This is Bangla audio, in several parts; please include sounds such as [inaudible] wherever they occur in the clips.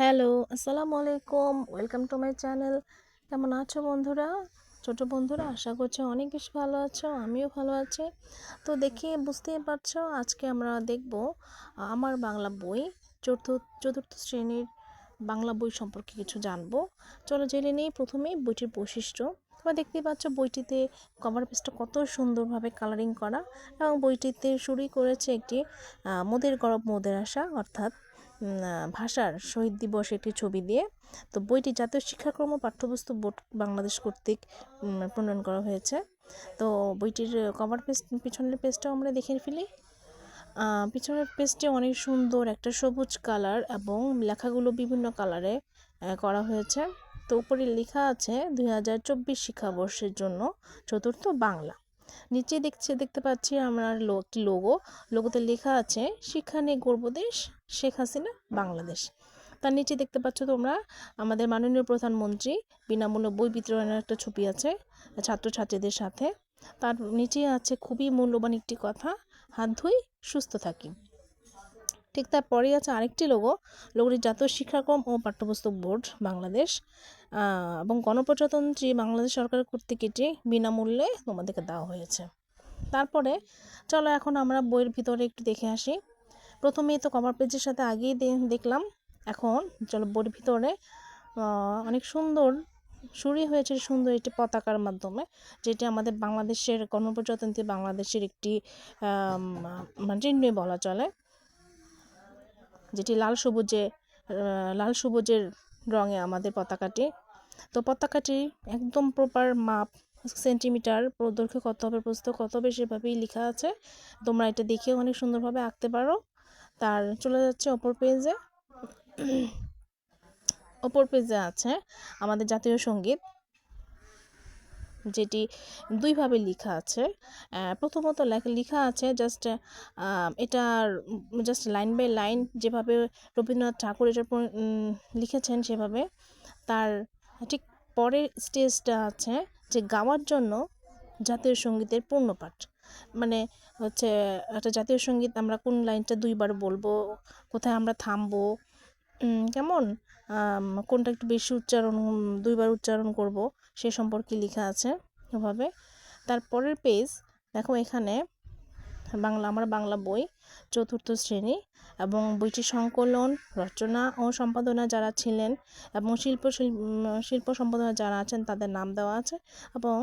হ্যালো আসসালামু আলাইকুম ওয়েলকাম টু মাই চ্যানেল। কেমন আছো বন্ধুরা? ছোট বন্ধুরা, আশা করছি অনেক বেশি ভালো আছো, আমিও ভালো আছি। তো দেখে, বুঝতেই পারছ, আজকে আমরা দেখব, আমার বাংলা বই, চতুর্থ চতুর্থ শ্রেণির বাংলা বই সম্পর্কে কিছু জানব। চলো জেনে নিই, প্রথমেই বইটির বৈশিষ্ট্য। তোমরা দেখতেই পাচ্ছ, বইটিতে কভার পেজটা কত সুন্দরভাবে কালারিং করা এবং বইটিতে শুরুই করেছে একটি মোদের গরব মোদের আশা, অর্থাৎ ভাষার শহীদ দিবস একটি ছবি দিয়ে তো বইটি জাতীয় শিক্ষাক্রম পাঠ্যপুস্তক বোর্ড বাংলাদেশ কর্তৃক প্রণয়ন করা হয়েছে। তো বইটির কভার পেজ পিছনের পেজটাও আমরা দেখে ফেলি। পিছনের পেজটি অনেক সুন্দর, একটা সবুজ কালার এবং লেখাগুলো বিভিন্ন কালারে করা হয়েছে। তো উপরে লেখা আছে দুই হাজার চব্বিশ শিক্ষাবর্ষের জন্য চতুর্থ বাংলা। নিচে দেখছে, দেখতে পাচ্ছি আমরা একটি লোগো লোগোতে লেখা আছে শিক্ষা গর্ব গর্বদেশ শেখ হাসিনা, বাংলাদেশ। তার নিচে দেখতে পাচ্ছ তোমরা আমাদের মাননীয় প্রধানমন্ত্রী, বিনামূল্যে বই বিতরণের একটা ছবি আছে, ছাত্রছাত্রীদের সাথে। তার নিচে আছে খুবই মূল্যবান একটি কথা, হাত ধুই, সুস্থ থাকি। ঠিক তারপরেই আছে আরেকটি লোগো লোগোটি জাতীয় শিক্ষাক্রম ও পাঠ্যপুস্তক বোর্ড, বাংলাদেশ। এবং গণপ্রজাতন্ত্রী বাংলাদেশ সরকার কর্তৃক এটি বিনামূল্যে তোমাদেরকে দেওয়া হয়েছে। তারপরে চলো এখন আমরা বইয়ের ভিতরে একটু দেখে আসি। প্রথমেই তো কভার পেজের সাথে আগেই দেখলাম। এখন চলো বইয়ের ভিতরে অনেক সুন্দর, শুরুই হয়েছে সুন্দর একটি পতাকার মাধ্যমে, যেটি আমাদের বাংলাদেশের গণপ্রজাতন্ত্রী বাংলাদেশের একটি মানে চিহ্নই বলা চলে। যেটি লাল সবুজে লাল সবুজের রঙে আমাদের পতাকাটি। তো পতাকাটি একদম প্রপার মাপ সেন্টিমিটার দৈর্ঘ্য কত হবে, প্রস্থ কত হবে সেভাবেই লেখা আছে। তোমরা এটা দেখেও অনেক সুন্দরভাবে আঁকতে পারো। তার চলে যাচ্ছে অপর পেজে [clears throat] অপর পেজে আছে আমাদের জাতীয় সংগীত। যেটি দুইভাবে লেখা আছে। প্রথমত লেখা আছে জাস্ট এটার জাস্ট লাইন বাই লাইন যেভাবে রবীন্দ্রনাথ ঠাকুর এটা লিখেছেন সেভাবে। তার ঠিক পরের স্টেজটা আছে যে গাওয়ার জন্য জাতীয় সঙ্গীতের পূর্ণপাঠ। মানে হচ্ছে একটা জাতীয় সংগীত আমরা কোন লাইনটা দুইবার বলব, কোথায় আমরা থামবো কেমন? কোনটা একটু বেশি উচ্চারণ দুইবার উচ্চারণ করব সে সম্পর্কে লেখা আছে এভাবে। তারপরের পেজ, দেখো এখানে, বাংলা, আমার বাংলা বই, চতুর্থ শ্রেণি এবং বইটি সংকলন, রচনা ও সম্পাদনা যারা ছিলেন এবং শিল্প শিল্প সম্পাদনা যারা আছেন তাদের নাম দেওয়া আছে এবং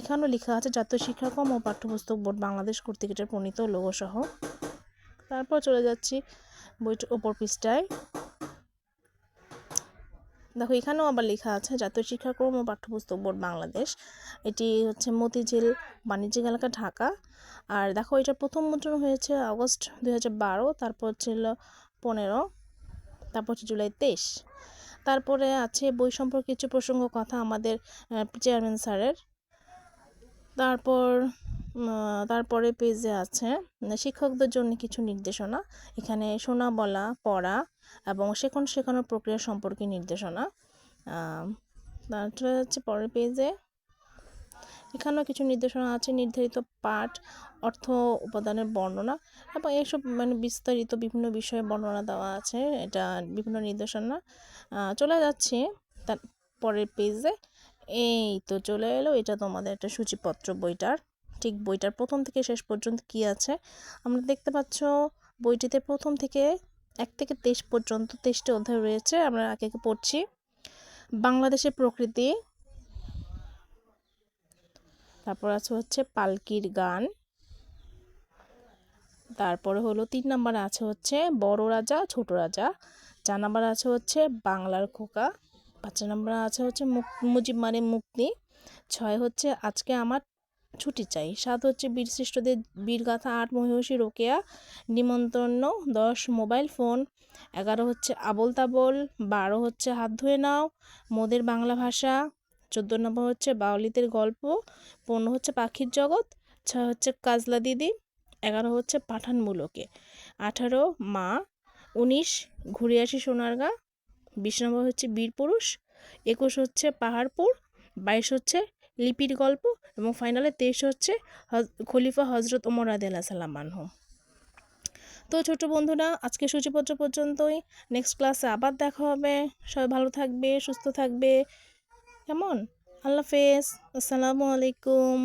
এখানেও লেখা আছে জাতীয় শিক্ষাক্রম ও পাঠ্যপুস্তক বোর্ড বাংলাদেশ কর্তৃক এটার প্রণীত লোগো সহ। তারপর চলে যাচ্ছি বইটির ওপর পৃষ্ঠায়। দেখো, এখানেও আবার লেখা আছে, জাতীয় শিক্ষাক্রম ও পাঠ্যপুস্তক বোর্ড বাংলাদেশ। এটি হচ্ছে মতিঝিল বাণিজ্যিক এলাকা, ঢাকা। আর দেখো, এটা প্রথম মুদ্রণ হয়েছে আগস্ট দু হাজার বারো, তারপর ছিল পনেরো, তারপর হচ্ছে জুলাই তেইশ। তারপরে আছে বই সম্পর্কে কিছু প্রসঙ্গ কথা আমাদের চেয়ারম্যান স্যারের তারপর তারপরে পেজে আছে শিক্ষকদের জন্য কিছু নির্দেশনা, এখানে শোনা বলা, পড়া এবং শেখন শেখানোর প্রক্রিয়া সম্পর্কে নির্দেশনা। তারপরে হচ্ছে পরের পেজে এখানেও কিছু নির্দেশনা আছে, নির্ধারিত পাঠ, অর্থ উপাদানের বর্ণনা এবং এসব মানে বিস্তারিত বিভিন্ন বিষয়ে বর্ণনা দেওয়া আছে, এটা বিভিন্ন নির্দেশনা। চলে যাচ্ছে তার পরের পেজে এই তো চলে এলো, এটা তোমাদের একটা সূচিপত্র বইটার। ঠিক বইটার প্রথম থেকে শেষ পর্যন্ত কি আছে? আমরা দেখতে পাচ্ছ বইটিতে প্রথম থেকে এক থেকে তেইশ পর্যন্ত তেইশটি অধ্যায় রয়েছে, আমরা আগে আগে পড়ছি। বাংলাদেশের প্রকৃতি। তারপর আছে হচ্ছে পালকির গান। তারপরে হলো তিন নাম্বার আছে হচ্ছে বড় রাজা, ছোট রাজা। চার নাম্বার আছে হচ্ছে বাংলার খোকা। পাঁচ নাম্বার আছে হচ্ছে মুজিব মানে মুক্তি। ছয় হচ্ছে আজকে আমার ছুটি চাই। সাত হচ্ছে বীরশ্রেষ্ঠদের বীরগাথা, আট মহিষী, রোকেয়া, নিমন্ত্রণ, দশ মোবাইল ফোন, এগারো হচ্ছে আবল তাবল, বারো হচ্ছে হাত ধুয়ে নাও, মোদের বাংলা ভাষা, চোদ্দ নম্বর হচ্ছে বাউলিদের গল্প, পনেরো হচ্ছে পাখির জগৎ, ছয় হচ্ছে কাজলা দিদি, এগারো হচ্ছে পাঠানমূলকে। আঠারো মা, উনিশ ঘুরে আসি সোনারগা, বিশ নম্বর হচ্ছে বীরপুরুষ, একুশ হচ্ছে পাহাড়পুর, বাইশ হচ্ছে লিপির গল্প এবং ফাইনালে তেইশ হচ্ছে খলিফা হজরত ওমর আদেলা সাল্লাম আনহু। তো ছোট বন্ধুরা আজকে সূচিপত্র পর্যন্তই। নেক্সট ক্লাসে আবার দেখা হবে। সবাই ভালো থাকবে, সুস্থ থাকবে। কেমন? আল্লাহ হাফেজ। আসসালামু আলাইকুম।